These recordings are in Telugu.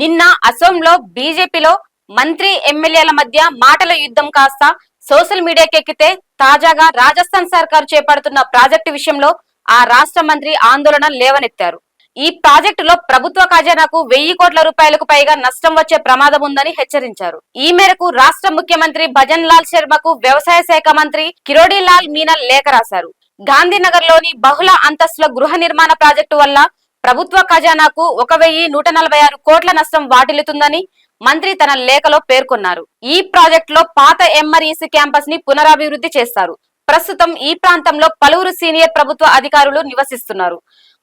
నిన్న అసోంలో బీజేపీలో మంత్రి ఎమ్మెల్యేల మధ్య మాటల యుద్ధం కాస్త సోషల్ మీడియాకెక్కితే తాజాగా రాజస్థాన్ సర్కారు చేపడుతున్న ప్రాజెక్టు విషయంలో ఆ రాష్ట్ర మంత్రి ఆందోళన లేవనెత్తారు. ఈ ప్రాజెక్టులో ప్రభుత్వ ఖజానాకు వెయ్యి కోట్ల రూపాయలకు పైగా నష్టం వచ్చే ప్రమాదం ఉందని హెచ్చరించారు. ఈ మేరకు రాష్ట్ర ముఖ్యమంత్రి భజన్ లాల్ శర్మకు వ్యవసాయ శాఖ మంత్రి కిరోడి లాల్ మీనల్ లేఖ రాశారు. గాంధీనగర్లోని బహుళ అంతస్తుల గృహ నిర్మాణ ప్రాజెక్టు వల్ల ప్రభుత్వ ఖజానాకు ఒక వెయ్యి నూట నలభై ఆరు కోట్ల నష్టం వాటిల్లుతుందని మంత్రి తన లేఖలో పేర్కొన్నారు. ఈ ప్రాజెక్టులో పాత ఎంఆర్ఈసి క్యాంపస్ని పునరాభివృద్ధి చేస్తారు. ప్రస్తుతం ఈ ప్రాంతంలో పలువురు సీనియర్ ప్రభుత్వ అధికారులు నివసిస్తున్నారు.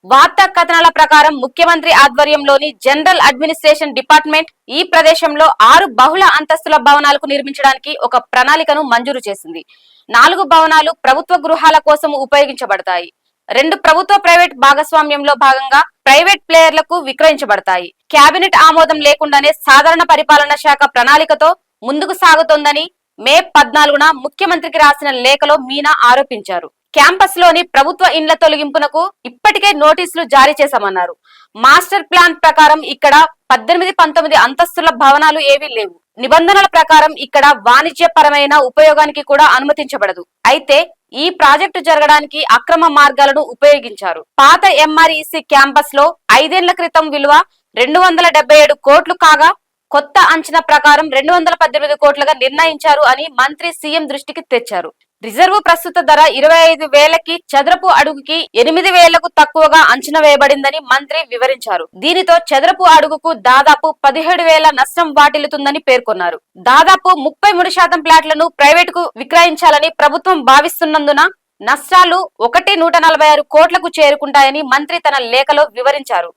వార్తా కథనాల ప్రకారం ముఖ్యమంత్రి ఆధ్వర్యంలోని జనరల్ అడ్మినిస్ట్రేషన్ డిపార్ట్మెంట్ ఈ ప్రదేశంలో ఆరు బహుళ అంతస్తుల భవనాలకు నిర్మించడానికి ఒక ప్రణాళికను మంజూరు చేసింది. నాలుగు భవనాలు ప్రభుత్వ గృహాల కోసం ఉపయోగించబడతాయి. రెండు ప్రభుత్వ ప్రైవేట్ భాగస్వామ్యంలో భాగంగా ప్రైవేట్ ప్లేయర్లకు విక్రయించబడతాయి. కేబినెట్ ఆమోదం లేకుండానే సాధారణ పరిపాలన శాఖ ప్రణాళికతో ముందుకు సాగుతోందని మే పద్నాలుగున ముఖ్యమంత్రికి రాసిన లేఖలో మీనా ఆరోపించారు. క్యాంపస్లోని ప్రభుత్వ ఇండ్ల తొలగింపునకు ఇప్పటికే నోటీసులు జారీ చేశామన్నారు. మాస్టర్ ప్లాన్ ప్రకారం ఇక్కడ పద్దెనిమిది పంతొమ్మిది అంతస్తుల భవనాలు ఏవీ లేవు. నిబంధనల ప్రకారం ఇక్కడ వాణిజ్యపరమైన ఉపయోగానికి కూడా అనుమతించబడదు. అయితే ఈ ప్రాజెక్టు జరగడానికి అక్రమ మార్గాలను ఉపయోగించారు. పాత ఎంఆర్ఈసి క్యాంపస్లో ఐదేళ్ళ క్రితం విలువ రెండు వందల డెబ్బై ఏడు కోట్లు కాగా కొత్త అంచనా ప్రకారం రెండు వందల పద్దెనిమిది కోట్లుగా నిర్ణయించారు అని మంత్రి సీఎం దృష్టికి తెచ్చారు. రిజర్వు ప్రస్తుత ధర ఇరవై ఐదు వేలకి చదరపు అడుగుకి ఎనిమిది వేలకు తక్కువగా అంచనా వేయబడిందని మంత్రి వివరించారు. దీనితో చదరపు అడుగుకు దాదాపు పదిహేడు వేల నష్టం వాటిల్లుతుందని పేర్కొన్నారు. దాదాపు ముప్పై మూడు శాతం ప్లాట్లను ప్రైవేట్కు విక్రయించాలని ప్రభుత్వం భావిస్తున్నందున నష్టాలు ఒకటి నూట నలభై ఆరు కోట్లకు చేరుకుంటాయని మంత్రి తన లేఖలో వివరించారు.